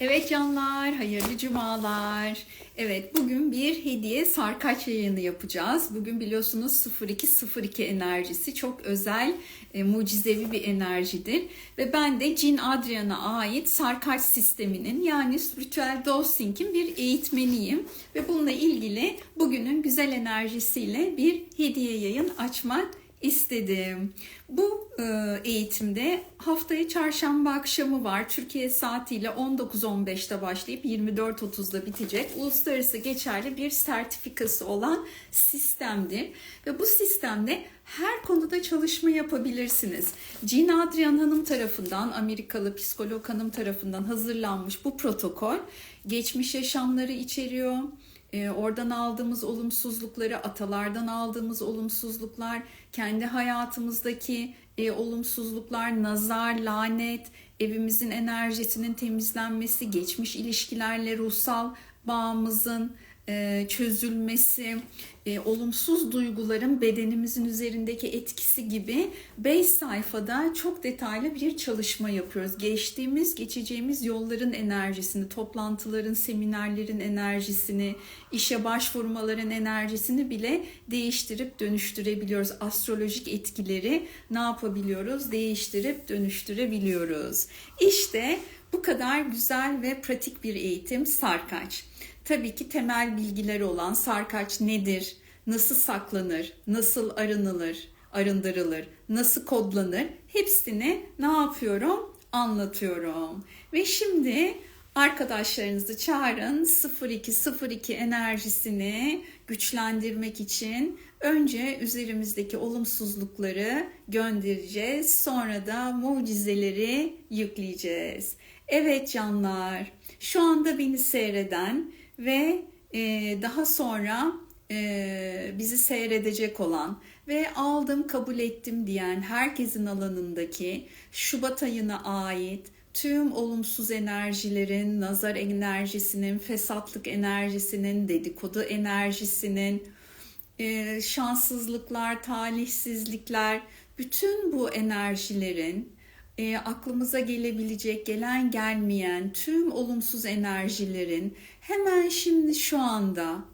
Evet canlar, hayırlı cumalar. Evet, bugün bir hediye sarkaç yayını yapacağız. Bugün biliyorsunuz 0202 enerjisi çok özel, e, mucizevi bir enerjidir. Ve ben de Cin Adrian'a ait sarkaç sisteminin yani ritüel dosing'in bir eğitmeniyim. Ve bununla ilgili bugünün güzel enerjisiyle bir hediye yayın açmak istedim. Bu e, eğitimde haftaya çarşamba akşamı var. Türkiye saatiyle 19.15'te başlayıp 24.30'da bitecek. Uluslararası geçerli bir sertifikası olan sistemdir. Ve bu sistemde her konuda çalışma yapabilirsiniz. Jean Adrian Hanım tarafından, Amerikalı psikolog hanım tarafından hazırlanmış bu protokol geçmiş yaşamları içeriyor e, oradan aldığımız olumsuzlukları, atalardan aldığımız olumsuzluklar, kendi hayatımızdaki e, olumsuzluklar, nazar, lanet, evimizin enerjisinin temizlenmesi, geçmiş ilişkilerle ruhsal bağımızın çözülmesi, e, olumsuz duyguların bedenimizin üzerindeki etkisi gibi 5 sayfada çok detaylı bir çalışma yapıyoruz. Geçtiğimiz, geçeceğimiz yolların enerjisini, toplantıların, seminerlerin enerjisini, işe başvurmaların enerjisini bile değiştirip dönüştürebiliyoruz. Astrolojik etkileri ne yapabiliyoruz? Değiştirip dönüştürebiliyoruz. İşte bu kadar güzel ve pratik bir eğitim sarkaç. Tabii ki temel bilgileri olan sarkaç nedir, nasıl saklanır, nasıl arınılır, arındırılır, nasıl kodlanır hepsini ne yapıyorum? Anlatıyorum. Ve şimdi arkadaşlarınızı çağırın 0202 enerjisini güçlendirmek için önce üzerimizdeki olumsuzlukları göndereceğiz. Sonra da mucizeleri yükleyeceğiz. Evet canlar, şu anda beni seyreden ve e, daha sonra e, bizi seyredecek olan ve aldım kabul ettim diyen herkesin alanındaki Şubat ayına ait tüm olumsuz enerjilerin, nazar enerjisinin, fesatlık enerjisinin, dedikodu enerjisinin, e, şanssızlıklar, talihsizlikler, bütün bu enerjilerin e, aklımıza gelebilecek, gelen gelmeyen tüm olumsuz enerjilerin hemen şimdi şu anda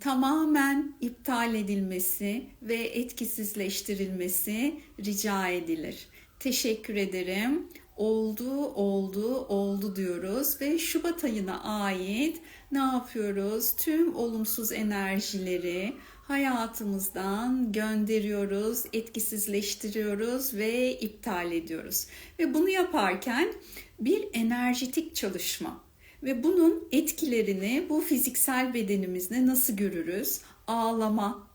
tamamen iptal edilmesi ve etkisizleştirilmesi rica edilir. Teşekkür ederim. Oldu, oldu, oldu diyoruz ve Şubat ayına ait ne yapıyoruz? Tüm olumsuz enerjileri hayatımızdan gönderiyoruz, etkisizleştiriyoruz ve iptal ediyoruz. Ve bunu yaparken bir enerjitik çalışma ve bunun etkilerini bu fiziksel bedenimizde nasıl görürüz? Ağlama,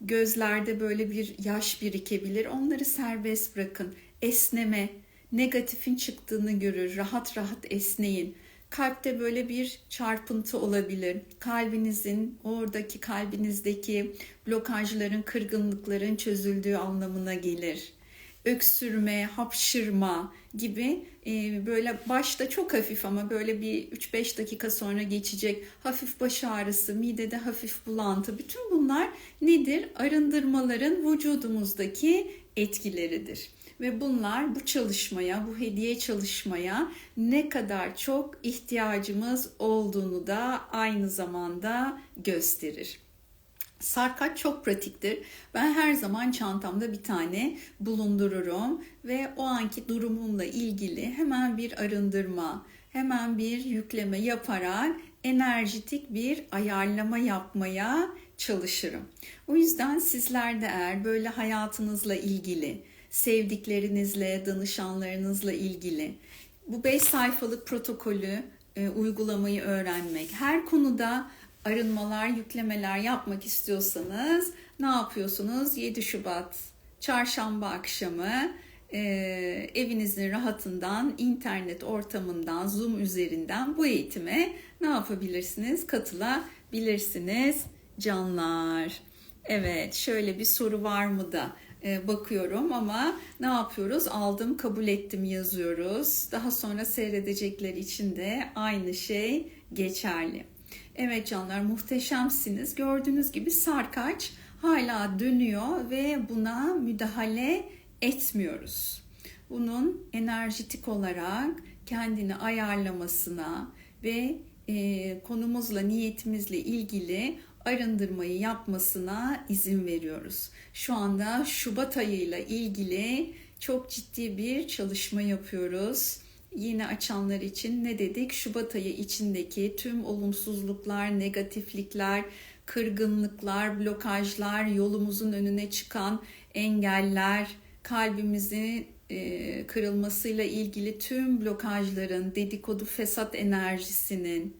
gözlerde böyle bir yaş birikebilir. Onları serbest bırakın. Esneme, negatifin çıktığını görür. Rahat rahat esneyin kalpte böyle bir çarpıntı olabilir. Kalbinizin oradaki kalbinizdeki blokajların, kırgınlıkların çözüldüğü anlamına gelir. Öksürme, hapşırma gibi e, böyle başta çok hafif ama böyle bir 3-5 dakika sonra geçecek hafif baş ağrısı, midede hafif bulantı bütün bunlar nedir? Arındırmaların vücudumuzdaki etkileridir ve bunlar bu çalışmaya, bu hediye çalışmaya ne kadar çok ihtiyacımız olduğunu da aynı zamanda gösterir. Sarkaç çok pratiktir. Ben her zaman çantamda bir tane bulundururum ve o anki durumumla ilgili hemen bir arındırma, hemen bir yükleme yaparak enerjitik bir ayarlama yapmaya çalışırım. O yüzden sizler de eğer böyle hayatınızla ilgili sevdiklerinizle, danışanlarınızla ilgili bu 5 sayfalık protokolü e, uygulamayı öğrenmek, her konuda arınmalar, yüklemeler yapmak istiyorsanız ne yapıyorsunuz? 7 Şubat çarşamba akşamı e, evinizin rahatından, internet ortamından, Zoom üzerinden bu eğitime ne yapabilirsiniz? Katılabilirsiniz canlar. Evet, şöyle bir soru var mı da bakıyorum ama ne yapıyoruz? Aldım, kabul ettim yazıyoruz. Daha sonra seyredecekler için de aynı şey geçerli. Evet canlar muhteşemsiniz. Gördüğünüz gibi sarkaç hala dönüyor ve buna müdahale etmiyoruz. Bunun enerjitik olarak kendini ayarlamasına ve e, konumuzla, niyetimizle ilgili arındırmayı yapmasına izin veriyoruz. Şu anda Şubat ayıyla ilgili çok ciddi bir çalışma yapıyoruz. Yine açanlar için ne dedik? Şubat ayı içindeki tüm olumsuzluklar, negatiflikler, kırgınlıklar, blokajlar, yolumuzun önüne çıkan engeller, kalbimizin e, kırılmasıyla ilgili tüm blokajların, dedikodu fesat enerjisinin,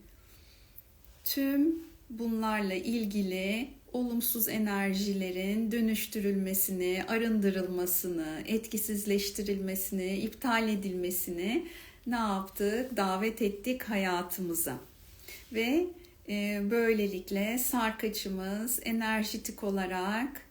tüm bunlarla ilgili olumsuz enerjilerin dönüştürülmesini, arındırılmasını, etkisizleştirilmesini, iptal edilmesini ne yaptık? Davet ettik hayatımıza. Ve e, böylelikle sarkaçımız enerjitik olarak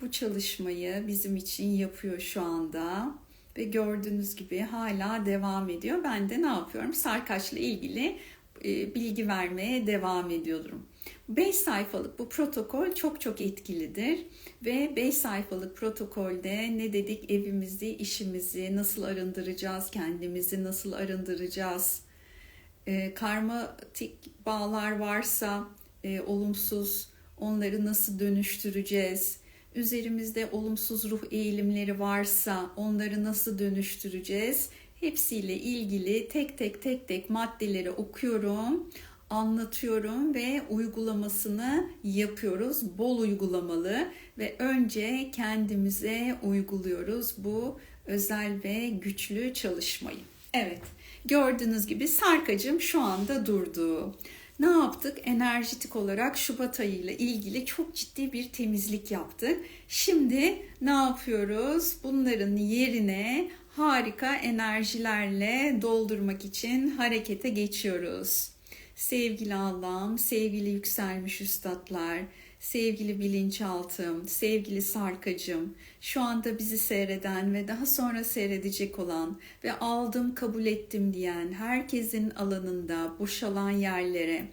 bu çalışmayı bizim için yapıyor şu anda ve gördüğünüz gibi hala devam ediyor. Ben de ne yapıyorum? Sarkaçla ilgili bilgi vermeye devam ediyorum. 5 sayfalık bu protokol çok çok etkilidir ve 5 sayfalık protokolde ne dedik evimizi, işimizi nasıl arındıracağız, kendimizi nasıl arındıracağız, e, karmatik bağlar varsa e, olumsuz onları nasıl dönüştüreceğiz, üzerimizde olumsuz ruh eğilimleri varsa onları nasıl dönüştüreceğiz? Hepsiyle ilgili tek tek tek tek maddeleri okuyorum, anlatıyorum ve uygulamasını yapıyoruz. Bol uygulamalı ve önce kendimize uyguluyoruz bu özel ve güçlü çalışmayı. Evet, gördüğünüz gibi sarkacım şu anda durdu. Ne yaptık? Enerjitik olarak Şubat ayı ile ilgili çok ciddi bir temizlik yaptık. Şimdi ne yapıyoruz? Bunların yerine harika enerjilerle doldurmak için harekete geçiyoruz. Sevgili Allah'ım, sevgili yükselmiş üstadlar, sevgili bilinçaltım, sevgili sarkacım, şu anda bizi seyreden ve daha sonra seyredecek olan ve aldım kabul ettim diyen herkesin alanında boşalan yerlere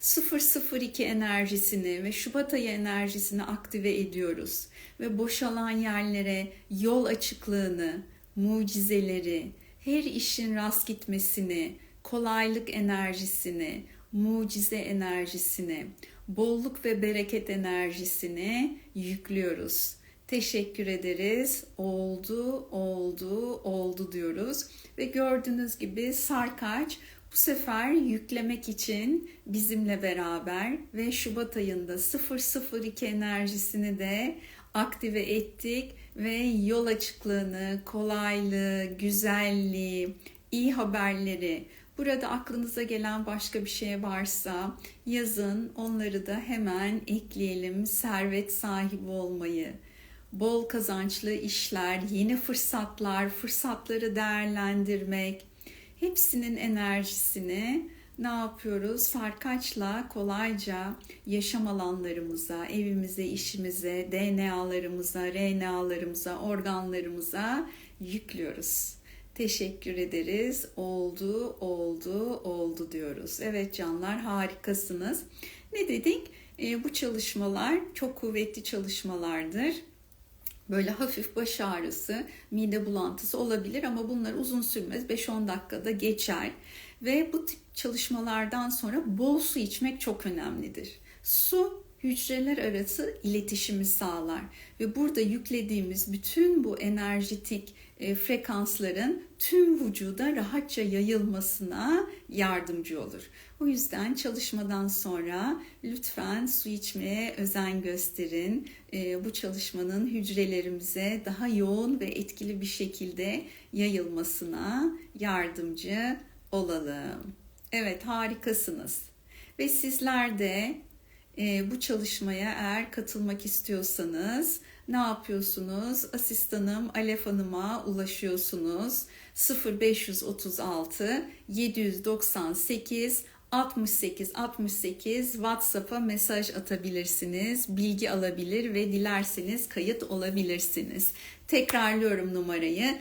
002 enerjisini ve Şubat ayı enerjisini aktive ediyoruz ve boşalan yerlere yol açıklığını, mucizeleri, her işin rast gitmesini, kolaylık enerjisini, mucize enerjisini, bolluk ve bereket enerjisini yüklüyoruz. Teşekkür ederiz. Oldu, oldu, oldu diyoruz. Ve gördüğünüz gibi sarkaç bu sefer yüklemek için bizimle beraber ve Şubat ayında 002 enerjisini de aktive ettik ve yol açıklığını, kolaylığı, güzelliği, iyi haberleri, burada aklınıza gelen başka bir şey varsa yazın onları da hemen ekleyelim. Servet sahibi olmayı, bol kazançlı işler, yeni fırsatlar, fırsatları değerlendirmek, hepsinin enerjisini ne yapıyoruz? Sarkaçla kolayca yaşam alanlarımıza, evimize, işimize, DNA'larımıza, RNA'larımıza, organlarımıza yüklüyoruz. Teşekkür ederiz. Oldu, oldu, oldu diyoruz. Evet canlar harikasınız. Ne dedik? E, bu çalışmalar çok kuvvetli çalışmalardır böyle hafif baş ağrısı, mide bulantısı olabilir ama bunlar uzun sürmez. 5-10 dakikada geçer. Ve bu tip çalışmalardan sonra bol su içmek çok önemlidir. Su hücreler arası iletişimi sağlar ve burada yüklediğimiz bütün bu enerjitik frekansların tüm vücuda rahatça yayılmasına yardımcı olur. O yüzden çalışmadan sonra lütfen su içmeye özen gösterin. E, bu çalışmanın hücrelerimize daha yoğun ve etkili bir şekilde yayılmasına yardımcı olalım. Evet harikasınız. Ve sizler de e, bu çalışmaya eğer katılmak istiyorsanız ne yapıyorsunuz? Asistanım Alef Hanım'a ulaşıyorsunuz. 0536 798 68 68 WhatsApp'a mesaj atabilirsiniz, bilgi alabilir ve dilerseniz kayıt olabilirsiniz. Tekrarlıyorum numarayı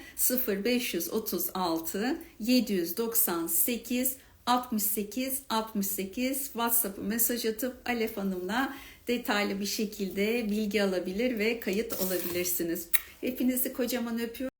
0536 798 68 68 WhatsApp'a mesaj atıp Alef Hanım'la detaylı bir şekilde bilgi alabilir ve kayıt olabilirsiniz. Hepinizi kocaman öpüyorum.